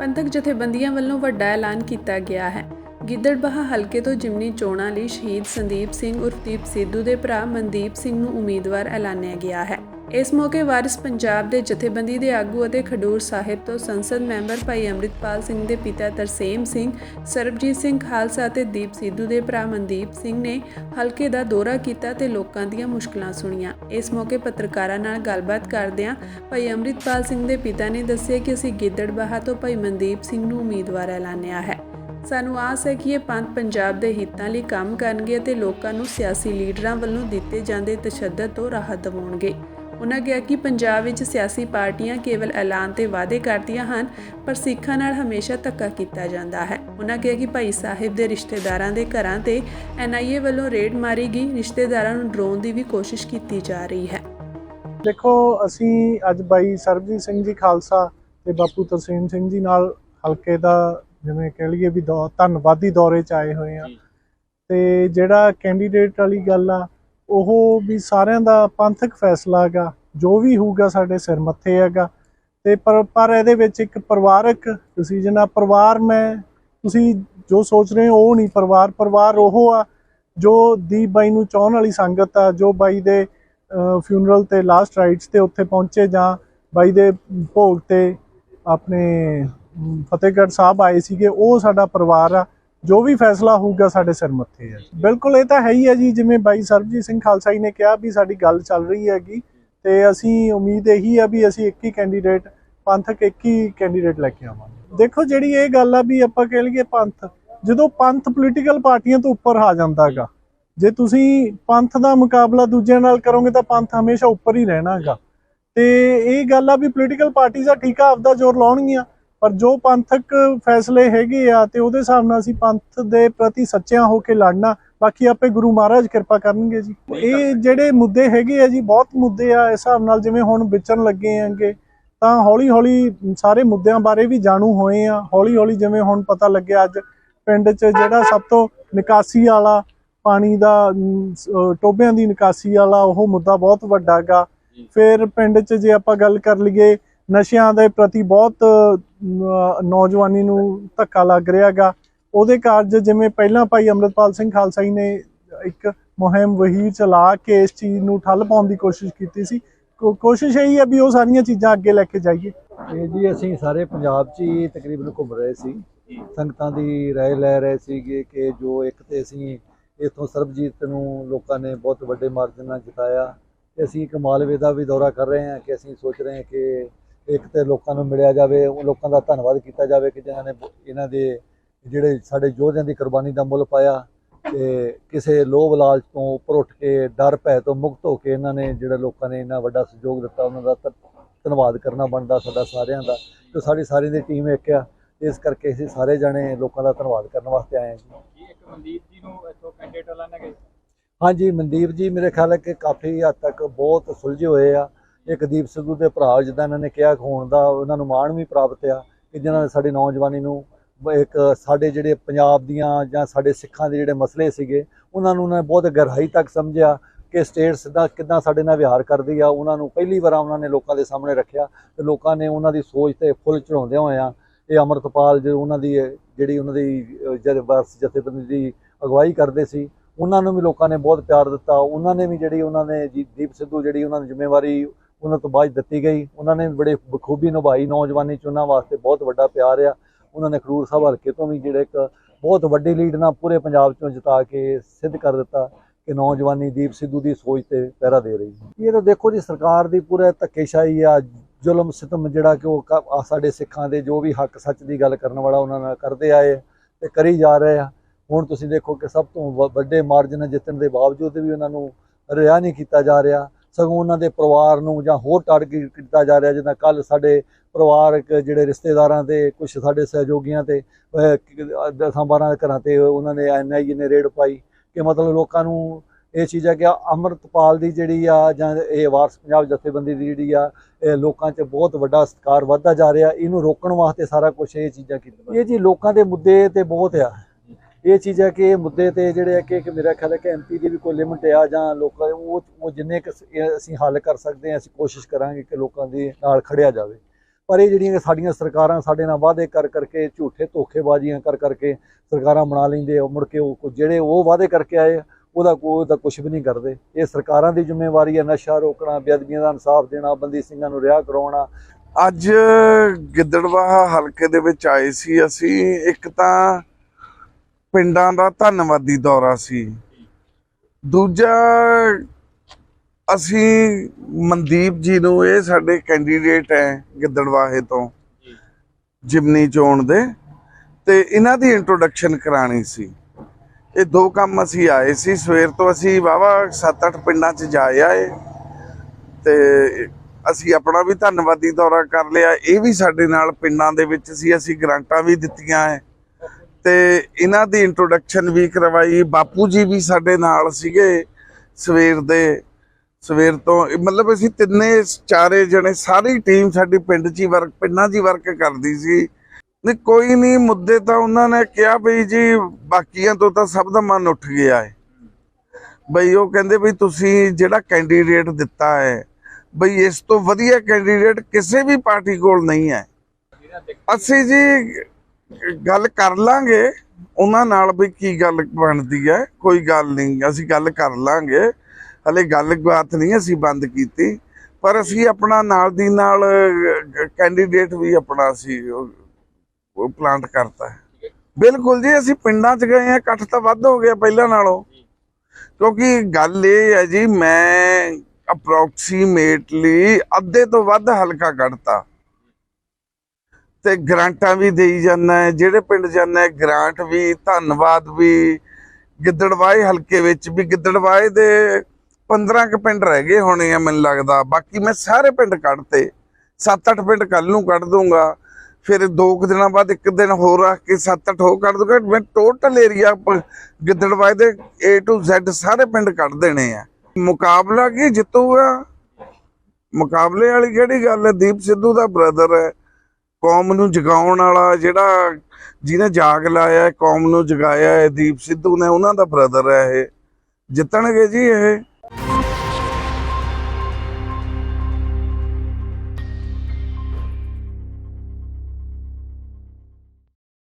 ਪੰਥਕ ਜਥੇਬੰਦੀਆਂ ਵੱਲੋਂ ਵੱਡਾ ਐਲਾਨ ਕੀਤਾ ਗਿਆ ਹੈ। ਗਿੱਦੜਬਾਹਾ ਹਲਕੇ ਤੋਂ ਜਿਮਨੀ ਚੋਣਾਂ ਲਈ ਸ਼ਹੀਦ ਸੰਦੀਪ ਸਿੰਘ ਉਰਫਦੀਪ ਸਿੱਧੂ ਦੇ ਭਰਾ ਮਨਦੀਪ ਸਿੰਘ ਨੂੰ ਉਮੀਦਵਾਰ ਐਲਾਨਿਆ ਗਿਆ ਹੈ। ਇਸ ਮੌਕੇ ਵਾਰਿਸ ਪੰਜਾਬ ਦੇ ਜਥੇਬੰਦੀ ਦੇ ਆਗੂ ਅਤੇ ਖਡੂਰ ਸਾਹਿਬ ਤੋਂ ਸੰਸਦ ਮੈਂਬਰ ਭਾਈ ਅੰਮ੍ਰਿਤਪਾਲ ਸਿੰਘ ਦੇ ਪਿਤਾ ਤਰਸੇਮ ਸਿੰਘ, ਸਰਬਜੀਤ ਸਿੰਘ ਖਾਲਸਾ ਅਤੇ ਦੀਪ ਸਿੱਧੂ ਦੇ ਭਰਾ ਮਨਦੀਪ ਸਿੰਘ ਨੇ ਹਲਕੇ ਦਾ ਦੌਰਾ ਕੀਤਾ ਤੇ ਲੋਕਾਂ ਦੀਆਂ ਮੁਸ਼ਕਲਾਂ ਸੁਣੀਆਂ। ਇਸ ਮੌਕੇ ਪੱਤਰਕਾਰਾਂ ਨਾਲ ਗੱਲਬਾਤ ਕਰਦਿਆਂ ਭਾਈ ਅੰਮ੍ਰਿਤਪਾਲ ਸਿੰਘ ਦੇ ਪਿਤਾ ਨੇ ਦੱਸਿਆ ਕਿ ਅਸੀਂ ਗਿੱਦੜਬਾਹਾ ਤੋਂ ਭਾਈ ਮਨਦੀਪ ਸਿੰਘ ਨੂੰ ਉਮੀਦਵਾਰ ਐਲਾਨਿਆ ਹੈ। ਸਾਨੂੰ ਆਸ ਹੈ ਕਿ ਇਹ ਪੰਥ ਪੰਜਾਬ ਦੇ ਹਿੱਤਾਂ ਲਈ ਕੰਮ ਕਰਨਗੇ ਅਤੇ ਲੋਕਾਂ ਨੂੰ ਸਿਆਸੀ ਲੀਡਰਾਂ ਵੱਲੋਂ ਦਿੱਤੇ ਜਾਂਦੇ ਤਸ਼ੱਦਦ ਤੋਂ ਰਾਹਤ ਦਿਵਾਉਣਗੇ। ਉਨ੍ਹਾਂ ਕਿਹਾ ਕਿ ਪੰਜਾਬ ਵਿੱਚ ਸਿਆਸੀ ਪਾਰਟੀਆਂ ਕੇਵਲ ਐਲਾਨ ਤੇ ਵਾਅਦੇ ਕਰਦੀਆਂ ਹਨ ਪਰ ਸਿੱਖਾਂ ਨਾਲ ਹਮੇਸ਼ਾ ਧੱਕਾ ਕੀਤਾ ਜਾਂਦਾ ਹੈ। ਉਨ੍ਹਾਂ ਕਿਹਾ ਕਿ ਭਾਈ ਸਾਹਿਬ ਦੇ ਰਿਸ਼ਤੇਦਾਰਾਂ ਦੇ ਘਰਾਂ ਤੇ ਐਨਆਈਏ ਵੱਲੋਂ ਰੇਡ ਮਾਰੀ ਗਈ। ਰਿਸ਼ਤੇਦਾਰਾਂ ਨੂੰ ਡਰਾਉਣ ਦੀ ਵੀ ਕੋਸ਼ਿਸ਼ ਕੀਤੀ ਜਾ ਰਹੀ ਹੈ। ਦੇਖੋ ਅਸੀਂ ਅੱਜ ਬਾਈ ਸਰਬਜੀਤ ਸਿੰਘ ਜੀ ਖਾਲਸਾ ਤੇ ਬਾਪੂ ਤਰਸੇਮ ਸਿੰਘ ਜੀ ਨਾਲ ਹਲਕੇ ਦਾ ਜਿਵੇਂ ਕਹਿ ਲਈਏ ਵੀ ਦੌ- ਧੰਨਵਾਦੀ ਦੌਰੇ 'ਚ ਆਏ ਹੋਏ ਆ ਤੇ ਜਿਹੜਾ ਕੈਂਡੀਡੇਟ ਵਾਲੀ ਗੱਲ ਆ ਉਹ ਵੀ ਸਾਰਿਆਂ ਦਾ ਪੰਥਕ ਫੈਸਲਾ ਹੈਗਾ, ਜੋ ਵੀ ਹੋਊਗਾ ਸਾਡੇ ਸਿਰ ਮੱਥੇ ਹੈਗਾ। ਤੇ ਪਰ ਪਰ ਇਹਦੇ ਵਿੱਚ ਇੱਕ ਪਰਿਵਾਰਕ ਡਿਸੀਜਨ ਆ, ਪਰਿਵਾਰ ਮੈਂ, ਤੁਸੀਂ ਜੋ ਸੋਚ ਰਹੇ ਹੋ ਉਹ ਨਹੀਂ ਪਰਿਵਾਰ ਪਰਿਵਾਰ ਉਹ ਆ ਜੋ ਦੀਪ ਬਾਈ ਨੂੰ ਚਾਹਣ ਵਾਲੀ ਸੰਗਤ ਆ, ਜੋ ਬਾਈ ਦੇ ਫਿਊਨਰਲ ਤੇ ਲਾਸਟ ਰਾਈਟਸ ਤੇ ਉੱਥੇ ਪਹੁੰਚੇ ਜਾਂ ਬਾਈ ਦੇ ਭੋਗ ਤੇ ਆਪਣੇ ਫਤਿਹਗੜ੍ਹ ਸਾਹਿਬ ਆਏ ਸੀਗੇ, ਉਹ ਸਾਡਾ ਪਰਿਵਾਰ ਆ। ਜੋ ਵੀ ਫੈਸਲਾ ਹੋਊਗਾ ਸਾਡੇ ਸਿਰ ਮੱਥੇ ਆ ਬਿਲਕੁਲ ਇਹ ਤਾਂ ਹੈ ਹੀ ਹੈ ਜੀ, ਜਿਵੇਂ ਬਾਈ ਸਰਬਜੀਤ ਸਿੰਘ ਖਾਲਸਾ ਜੀ ਨੇ ਕਿਹਾ ਵੀ ਸਾਡੀ ਗੱਲ ਚੱਲ ਰਹੀ ਹੈਗੀ ਤੇ ਅਸੀਂ ਉਮੀਦ ਇਹੀ ਆ ਵੀ ਅਸੀਂ ਇੱਕ ਹੀ ਕੈਂਡੀਡੇਟ ਪੰਥਕ ਇੱਕ ਹੀ ਕੈਂਡੀਡੇਟ ਲੈ ਕੇ ਆਵਾਂਗੇ। ਦੇਖੋ ਜਿਹੜੀ ਇਹ ਗੱਲ ਆ ਵੀ ਆਪਾਂ ਕਹਿ ਲਈਏ ਪੰਥ, ਜਦੋਂ ਪੰਥ ਪੋਲੀਟੀਕਲ ਪਾਰਟੀਆਂ ਤੋਂ ਉੱਪਰ ਆ ਜਾਂਦਾ ਹੈਗਾ, ਜੇ ਤੁਸੀਂ ਪੰਥ ਦਾ ਮੁਕਾਬਲਾ ਦੂਜਿਆਂ ਨਾਲ ਕਰੋਗੇ ਤਾਂ ਪੰਥ ਹਮੇਸ਼ਾ ਉੱਪਰ ਹੀ ਰਹਿਣਾ ਹੈਗਾ। ਤੇ ਇਹ ਗੱਲ ਆ ਵੀ ਪੋਲੀਟੀਕਲ ਪਾਰਟੀਆਂ ਠੀਕ ਆ, ਆਪਦਾ ਜ਼ੋਰ ਲਾਉਣਗੀਆਂ ਪਰ ਜੋ ਪੰਥਕ ਫੈਸਲੇ ਹੈਗੇ ਆ ਤੇ ਉਹਦੇ ਹਿਸਾਬ ਨਾਲ ਅਸੀਂ ਪੰਥ ਦੇ ਪ੍ਰਤੀ ਸੱਚਿਆਂ ਹੋ ਕੇ ਲੜਨਾ ਬਾਕੀ ਆਪੇ ਗੁਰੂ ਮਹਾਰਾਜ ਕਿਰਪਾ ਕਰਨਗੇ ਜੀ। ਇਹ ਜਿਹੜੇ ਮੁੱਦੇ ਹੈਗੇ ਆ ਜੀ ਬਹੁਤ ਮੁੱਦੇ ਆ ਇਸ ਹਿਸਾਬ ਨਾਲ ਜਿਵੇਂ ਹੁਣ ਵਿਚਰਨ ਲੱਗੇ ਆਂਗੇ ਤਾਂ ਹੌਲੀ ਹੌਲੀ ਸਾਰੇ ਮੁੱਦਿਆਂ ਬਾਰੇ ਵੀ ਜਾਣੂ ਹੋਏ ਆ। ਹੌਲੀ ਹੌਲੀ ਜਿਵੇਂ ਹੁਣ ਪਤਾ ਲੱਗਿਆ ਅੱਜ ਪਿੰਡ 'ਚ ਜਿਹੜਾ ਸਭ ਤੋਂ ਨਿਕਾਸੀ ਵਾਲਾ ਪਾਣੀ ਦਾ ਟੋਬਿਆਂ ਦੀ ਨਿਕਾਸੀ ਵਾਲਾ ਉਹ ਮੁੱਦਾ ਬਹੁਤ ਵੱਡਾ ਗਾ। ਫਿਰ ਪਿੰਡ 'ਚ ਜੇ ਆਪਾਂ ਗੱਲ ਕਰ ਲਈਏ ਨਸ਼ਿਆਂ ਦੇ ਪ੍ਰਤੀ ਬਹੁਤ ਨੌਜਵਾਨੀ ਨੂੰ ਧੱਕਾ ਲੱਗ ਰਿਹਾਗਾ ਉਹਦੇ ਕਾਰਜ ਜਿਵੇਂ ਪਹਿਲਾਂ ਭਾਈ ਅੰਮ੍ਰਿਤਪਾਲ ਸਿੰਘ ਖਾਲਸਾ ਜੀ ਨੇ ਇੱਕ ਮੁਹਿੰਮ ਵਹੀ ਚਲਾ ਕੇ ਇਸ ਚੀਜ਼ ਨੂੰ ਠੱਲ ਪਾਉਣ ਦੀ ਕੋਸ਼ਿਸ਼ ਕੀਤੀ ਸੀ। ਕੋਸ਼ਿਸ਼ ਇਹੀ ਹੈ ਵੀ ਉਹ ਸਾਰੀਆਂ ਚੀਜ਼ਾਂ ਅੱਗੇ ਲੈ ਕੇ ਜਾਈਏ। ਇਹ ਜੀ ਅਸੀਂ ਸਾਰੇ ਪੰਜਾਬ 'ਚ ਹੀ ਤਕਰੀਬਨ ਘੁੰਮ ਰਹੇ ਸੀ। ਸੰਗਤਾਂ ਦੀ ਰਾਏ ਲੈ ਰਹੇ ਸੀਗੇ ਕਿ ਜੋ ਇੱਕ ਤੇ ਅਸੀਂ ਇਥੋਂ ਸਰਬਜੀਤ ਨੂੰ ਲੋਕਾਂ ਨੇ ਬਹੁਤ ਵੱਡੇ ਮਾਰਜਨ ਨਾਲ ਜਿਤਾਇਆ। ਤੇ ਅਸੀਂ ਇੱਕ ਮਾਲਵੇ ਦਾ ਵੀ ਦੌਰਾ ਕਰ ਰਹੇ ਹਾਂ ਕਿ ਅਸੀਂ ਸੋਚ ਰਹੇ ਹਾਂ ਕਿ ਇੱਕ ਤੇ ਲੋਕਾਂ ਨੂੰ ਮਿਲਿਆ ਜਾਵੇ ਉਹ ਲੋਕਾਂ ਦਾ ਧੰਨਵਾਦ ਕੀਤਾ ਜਾਵੇ ਕਿ ਜਿਨ੍ਹਾਂ ਨੇ ਇਹਨਾਂ ਦੇ ਜਿਹੜੇ ਸਾਡੇ ਯੋਧਿਆਂ ਦੀ ਕੁਰਬਾਨੀ ਦਾ ਮੁੱਲ ਪਾਇਆ ਤੇ ਕਿਸੇ ਲੋਭ ਲਾਲਚ ਤੋਂ ਉੱਪਰ ਉੱਠ ਕੇ ਡਰ ਭੈ ਤੋਂ ਮੁਕਤ ਹੋ ਕੇ ਇਹਨਾਂ ਨੇ ਜਿਹੜੇ ਲੋਕਾਂ ਨੇ ਇੰਨਾ ਵੱਡਾ ਸਹਿਯੋਗ ਦਿੱਤਾ ਉਹਨਾਂ ਦਾ ਧੰਨ- ਧੰਨਵਾਦ ਕਰਨਾ ਬਣਦਾ ਸਾਡਾ ਸਾਰਿਆਂ ਦਾ ਤੇ ਸਾਡੀ ਸਾਰੀ ਦੀ ਟੀਮ ਇੱਕ ਆ ਇਸ ਕਰਕੇ ਅਸੀਂ ਸਾਰੇ ਜਣੇ ਲੋਕਾਂ ਦਾ ਧੰਨਵਾਦ ਕਰਨ ਵਾਸਤੇ ਆਏ ਹਾਂ ਜੀ। ਇੱਕ ਮਨਦੀਪ ਜੀ ਨੂੰ ਇੱਥੋਂ ਕੈਂਡੀਡੇਟ ਐਲਾਨਿਆ ਗਿਆ ਹਾਂਜੀ ਮਨਦੀਪ ਜੀ ਮੇਰੇ ਖਿਆਲ ਹੈ ਕਿ ਕਾਫੀ ਹੱਦ ਤੱਕ ਬਹੁਤ ਸੁਲਝੇ ਹੋਏ ਆ ਇੱਕ ਦੀਪ ਸਿੱਧੂ ਦੇ ਭਰਾ ਜਿੱਦਾਂ ਇਹਨਾਂ ਨੇ ਕਿਹਾ ਹੋਣ ਦਾ ਉਹਨਾਂ ਨੂੰ ਮਾਣ ਵੀ ਪ੍ਰਾਪਤ ਆ ਕਿ ਜਿਨ੍ਹਾਂ ਨੇ ਸਾਡੀ ਨੌਜਵਾਨੀ ਨੂੰ ਇੱਕ ਸਾਡੇ ਜਿਹੜੇ ਪੰਜਾਬ ਦੀਆਂ ਜਾਂ ਸਾਡੇ ਸਿੱਖਾਂ ਦੇ ਜਿਹੜੇ ਮਸਲੇ ਸੀਗੇ ਉਹਨਾਂ ਨੂੰ ਉਹਨਾਂ ਨੇ ਬਹੁਤ ਗਹਿਰਾਈ ਤੱਕ ਸਮਝਿਆ ਕਿ ਸਟੇਟ ਸਿੱਧਾ ਕਿੱਦਾਂ ਸਾਡੇ ਨਾਲ ਵਿਹਾਰ ਕਰਦੀ ਆ। ਉਹਨਾਂ ਨੂੰ ਪਹਿਲੀ ਵਾਰ ਉਹਨਾਂ ਨੇ ਲੋਕਾਂ ਦੇ ਸਾਹਮਣੇ ਰੱਖਿਆ ਤੇ ਲੋਕਾਂ ਨੇ ਉਹਨਾਂ ਦੀ ਸੋਚ ਤੇ ਫੁੱਲ ਚੜਾਉਂਦਿਆਂ ਹੋਇਆਂ ਇਹ ਅਮਰਤਪਾਲ ਜੋ ਉਹਨਾਂ ਦੀ ਜਿਹੜੀ ਉਹਨਾਂ ਦੀ ਅਹ, ਜਥੇਬੰਦੀ ਦੀ ਅਗਵਾਈ ਕਰਦੇ ਸੀ ਉਹਨਾਂ ਨੂੰ ਵੀ ਲੋਕਾਂ ਨੇ ਬਹੁਤ ਪਿਆਰ ਦਿੱਤਾ। ਉਹਨਾਂ ਨੇ ਵੀ ਜਿਹੜੀ ਉਹਨਾਂ ਨੇ ਜੀ- ਦੀਪ ਸਿੱਧੂ ਜਿਹੜੀ ਉਹਨਾਂ ਨੂੰ ਜ਼ਿੰਮੇਵਾਰੀ ਉਹਨਾਂ ਤੋਂ ਬਾਅਦ ਦਿੱਤੀ ਗਈ। ਉਹਨਾਂ ਨੇ ਬੜੇ ਬਖੂਬੀ ਨਿਭਾਈ। ਨੌਜਵਾਨੀ ਚ ਉਹਨਾਂ ਵਾਸਤੇ ਬਹੁਤ ਵੱਡਾ ਪਿਆਰ ਆ। ਉਹਨਾਂ ਨੇ ਖਰੂਰ ਸਾਹਿਬ ਹਲਕੇ ਤੋਂ ਵੀ ਜਿਹੜੇ ਇੱਕ ਬਹੁਤ ਵੱਡੀ ਲੀਡ ਨਾਲ ਪੂਰੇ ਪੰਜਾਬ ਚੋਂ ਜਿਤਾ ਕੇ ਸਿੱਧ ਕਰ ਦਿੱਤਾ ਕਿ ਨੌਜਵਾਨੀ ਦੀਪ ਸਿੱਧੂ ਦੀ ਸੋਚ ਤੇ ਪਹਿਰਾ ਦੇ ਰਹੀ ਹੈ। ਇਹ ਤਾਂ ਦੇਖੋ ਜੀ, ਸਰਕਾਰ ਦੀ ਪੂਰੇ ਧੱਕੇਸ਼ਾਹੀ ਆ, ਜ਼ੁਲਮ ਸਿਤਮ ਜਿਹੜਾ ਕਿ ਉਹ ਕ- ਆ ਸਾਡੇ ਸਿੱਖਾਂ ਦੇ ਜੋ ਵੀ ਹੱਕ ਸੱਚ ਦੀ ਗੱਲ ਕਰਨ ਵਾਲਾ ਉਹਨਾਂ ਨਾਲ ਕਰਦੇ ਆਏ ਤੇ ਕਰੀ ਜਾ ਰਹੇ ਆ। ਹੁਣ ਤੁਸੀਂ ਦੇਖੋ ਕਿ ਸਭ ਤੋਂ ਵ- ਵੱਡੇ ਮਾਰਜਨ ਜਿੱਤਣ ਦੇ ਬਾਵਜੂਦ ਵੀ ਉਹਨਾਂ ਨੂੰ ਰਿਹਾ ਨਹੀਂ ਕੀਤਾ ਜਾ ਰਿਹਾ। ਸਗੋਂ ਉਹਨਾਂ ਦੇ ਪਰਿਵਾਰ ਨੂੰ ਜਾਂ ਹੋਰ ਟਾਰਗੇਟ ਕੀਤਾ ਜਾ ਰਿਹਾ, ਜਿੱਦਾਂ ਕੱਲ ਸਾਡੇ ਪਰਿਵਾਰਕ ਜਿਹੜੇ ਰਿਸ਼ਤੇਦਾਰਾਂ ਤੇ ਕੁਝ ਸਾਡੇ ਸਹਿਯੋਗੀਆਂ ਤੇ ਦਸਾਂ ਬਾਰਾਂ ਘਰਾਂ ਤੇ ਉਹਨਾਂ ਨੇ ਐਨਆਈਏ ਨੇ ਰੇਡ ਪਾਈ ਕਿ ਮਤਲਬ ਲੋਕਾਂ ਨੂੰ ਇਹ ਚੀਜ਼ ਹੈ ਕਿ ਅਮਰਤਪਾਲ ਦੀ ਜਿਹੜੀ ਆ ਜਾਂ ਇਹ ਵਾਰਸ ਪੰਜਾਬ ਜਥੇਬੰਦੀ ਦੀ ਜਿਹੜੀ ਆ, ਇਹ ਲੋਕਾਂ 'ਚ ਬਹੁਤ ਵੱਡਾ ਸਤਿਕਾਰ ਵੱਧਦਾ ਜਾ ਰਿਹਾ। ਇਹਨੂੰ ਰੋਕਣ ਵਾਸਤੇ ਸਾਰਾ ਕੁਝ ਇਹ ਚੀਜ਼ਾਂ ਕੀਤੀਆਂ। ਇਹ ਜੀ ਲੋਕਾਂ ਦੇ ਮੁੱਦੇ ਤੇ ਬਹੁਤ ਆ। ਇਹ ਚੀਜ਼ ਹੈ ਕਿ ਇਹ ਮੁੱਦੇ ਤੇ ਜਿਹੜੇ ਹੈ ਕਿ ਮੇਰਾ ਖਿਆਲ ਹੈ ਕਿ ਐਮਪੀ ਦੀ ਵੀ ਕੋਈ ਲਿਮਟ ਆ ਜਾਂ ਲੋਕਾਂ ਉਹ ਉਹ ਜਿੰਨੇ ਕੁ ਅਸੀਂ ਹੱਲ ਕਰ ਸਕਦੇ ਹਾਂ, ਅਸੀਂ ਕੋਸ਼ਿਸ਼ ਕਰਾਂਗੇ ਕਿ ਲੋਕਾਂ ਦੇ ਨਾਲ ਖੜਿਆ ਜਾਵੇ। ਪਰ ਇਹ ਜਿਹੜੀਆਂ ਸਾਡੀਆਂ ਸਰਕਾਰਾਂ ਸਾਡੇ ਨਾਲ ਵਾਅਦੇ ਕਰ ਕਰਕੇ ਝੂਠੇ ਧੋਖੇਬਾਜ਼ੀਆਂ ਕਰ ਕਰਕੇ ਸਰਕਾਰਾਂ ਬਣਾ ਲੈਂਦੇ ਆ ਮੁੜ ਕੇ ਉਹ ਕੁ- ਜਿਹੜੇ ਉਹ ਵਾਅਦੇ ਕਰਕੇ ਆਏ ਉਹਦਾ ਕੋਈ ਤਾਂ ਕੁਝ ਵੀ ਨਹੀਂ ਕਰਦੇ। ਇਹ ਸਰਕਾਰਾਂ ਦੀ ਜ਼ਿੰਮੇਵਾਰੀ ਹੈ ਨਸ਼ਾ ਰੋਕਣਾ, ਬੇਅਦਬੀਆਂ ਦਾ ਇਨਸਾਫ ਦੇਣਾ, ਬੰਦੀ ਸਿੰਘਾਂ ਨੂੰ ਰਿਹਾ ਕਰਾਉਣਾ। ਅੱਜ ਗਿੱਦੜਵਾਹਾ ਹਲਕੇ ਦੇ ਵਿੱਚ ਆਏ ਸੀ, ਅਸੀਂ ਇੱਕ ਤਾਂ ਪਿੰਡਾਂ ਦਾ ਧੰਨਵਾਦੀ ਦੌਰਾ ਸੀ। ਦੂਜਾ, ਅਸੀਂ ਮਨਦੀਪ ਜੀ ਨੂੰ ਇਹ ਸਾਡੇ ਕੈਂਡੀਡੇਟ ਹੈ ਗਿੱਦੜਵਾਹੇ ਤੋਂ, ਜਿਮਨੀ ਚੋਣ ਦੇ, ਤੇ ਇਹਨਾਂ ਦੀ ਇੰਟਰੋਡਕਸ਼ਨ ਕਰਾਣੀ ਸੀ। ਇਹ ਦੋ ਕੰਮ ਅਸੀਂ ਆਏ ਸੀ। ਸਵੇਰ ਤੋਂ ਅਸੀਂ ਵਾਵਾ 7-8 ਪਿੰਡਾਂ 'ਚ ਜਾਏ ਆਏ ਤੇ ਅਸੀਂ ਆਪਣਾ ਵੀ ਧੰਨਵਾਦੀ ਦੌਰਾ ਕਰ ਲਿਆ। ਇਹ ਵੀ ਸਾਡੇ ਨਾਲ ਪਿੰਡਾਂ ਦੇ ਵਿੱਚ ਸੀ। ਅਸੀਂ ਗ੍ਰਾਂਟਾਂ ਵੀ ਦਿੱਤੀਆਂ ਹੈ। ਤੇ ਇਹਨਾਂ ਦੀ ਇੰਟਰੋਡਕਸ਼ਨ ਵੀ ਕਰਵਾਈ। ਬਾਪੂ ਜੀ ਵੀ ਸਾਡੇ ਨਾਲ ਸੀਗੇ ਸਵੇਰ ਦੇ। ਸਵੇਰ ਤੋਂ ਮਤਲਬ ਅਸੀਂ ਤਿੰਨੇ ਚਾਰੇ ਜਣੇ ਸਾਰੀ ਟੀਮ ਸਾਡੀ ਪਿੰਡ 'ਚ ਹੀ ਵਰਕ ਪਿੰਡਾਂ 'ਚ ਹੀ ਵਰਕ ਕਰਦੀ ਸੀ। ਨਹੀਂ, ਕੋਈ ਨਹੀਂ, ਮੁੱਦੇ ਤਾਂ ਉਹਨਾਂ ਨੇ ਕਿਹਾ ਬਈ ਜੀ, ਬਾਕੀਆਂ ਤੋਂ ਤਾਂ ਸਭ ਦਾ ਮਨ ਉੱਠ ਗਿਆ ਹੈ। ਬਈ ਉਹ ਕਹਿੰਦੇ ਬਈ ਤੁਸੀਂ ਜਿਹੜਾ ਕੈਂਡੀਡੇਟ ਦਿੱਤਾ ਹੈ, ਬਈ ਇਸ ਤੋਂ ਵਧੀਆ ਕੈਂਡੀਡੇਟ ਕਿਸੇ ਵੀ ਪਾਰਟੀ ਕੋਲ ਨਹੀਂ ਹੈ। ਅਸੀਂ ਜੀ ਗੱਲ ਕਰ ਲਾਂਗੇ ਉਹਨਾਂ ਨਾਲ ਵੀ ਕੀ ਗੱਲ ਬਣਦੀ ਹੈ ਕੋਈ ਗੱਲ ਨਹੀਂ ਅਸੀਂ ਗੱਲ ਕਰ ਲਾਂਗੇ। ਹਲੇ ਗੱਲ ਬਾਤ ਨਹੀਂ ਅਸੀਂ ਬੰਦ ਕੀਤੀ ਪਰ ਅਸੀਂ ਆਪਣਾ ਨਾਲ ਦੀ ਨਾਲ ਕੈਂਡੀਡੇਟ ਵੀ ਆਪਣਾ ਸੀ ਉਹ ਪਲਾਂਟ ਕਰਤਾ ਬਿਲਕੁਲ ਜੀ ਅਸੀਂ ਪਿੰਡਾਂ 'ਚ ਗਏ ਆ ਇਕੱਠ ਤਾਂ ਵੱਧ ਹੋ ਗਿਆ ਪਹਿਲਾਂ ਨਾਲੋਂ। ਕਿਉਂਕਿ ਗੱਲ ਇਹ ਹੈ ਜੀ ਮੈਂ ਅਪਰੋਕਸੀਮੇਟਲੀ ਅੱਧੇ ਤੋਂ ਵੱਧ ਹਲਕਾ ਕੱਢਤਾ। ਤੇ ਗ੍ਰਾਂਟਾਂ ਵੀ ਦੇਈ ਜਾਂਦਾ ਹੈ, ਜਿਹੜੇ ਪਿੰਡ ਜਾਂਦਾ ਹੈ, ਗ੍ਰਾਂਟ ਵੀ, ਧੰਨਵਾਦ ਵੀ, ਗਿੱਦੜਵਾਏ ਹਲਕੇ ਵਿੱਚ ਵੀ, ਗਿੱਦੜਵਾਏ ਦੇ 15 ਕੁ ਪਿੰਡ ਰਹਿ ਗਏ ਹੋਣੇ ਆ ਮੈਨੂੰ ਲੱਗਦਾ, ਬਾਕੀ ਮੈਂ ਸਾਰੇ ਪਿੰਡ ਕੱਢਤੇ 7-8 ਪਿੰਡ ਕੱਲ ਨੂੰ ਕੱਢ ਦੂੰਗਾ, ਫਿਰ ਦੋ ਕੁ ਦਿਨਾਂ ਬਾਅਦ ਇੱਕ ਦਿਨ ਹੋਰ ਰੱਖ ਕੇ 7-8 ਹੋਰ ਕੱਢ ਦੂੰਗਾ, ਮੈਂ ਟੋਟਲ ਏਰੀਆ ਗਿੱਦੜਵਾਏ ਦੇ A to Z ਸਾਰੇ ਪਿੰਡ ਕੱਢ ਦੇਣੇ ਆ। ਮੁਕਾਬਲਾ ਕੀ ਜਿੱਤੂਗਾ? ਮੁਕਾਬਲੇ ਵਾਲੀ ਕਿਹੜੀ ਗੱਲ ਹੈ? ਦੀਪ ਸਿੱਧੂ ਦਾ ਬ੍ਰਦਰ ਹੈ। ਕੌਮ ਨੂੰ ਜਗਾਉਣ ਵਾਲਾ ਜਿਹੜਾ ਜਿਹਨੇ ਜਾਗ ਲਾਇਆ, ਕੌਮ ਨੂੰ ਜਗਾਇਆ ਹੈ, ਦੀਪ ਸਿੱਧੂ ਨੇ ਉਹਨਾਂ ਦਾ ਬ੍ਰਦਰ ਹੈ ਇਹ। ਜਿੱਤਣਗੇ ਜੀ ਇਹ।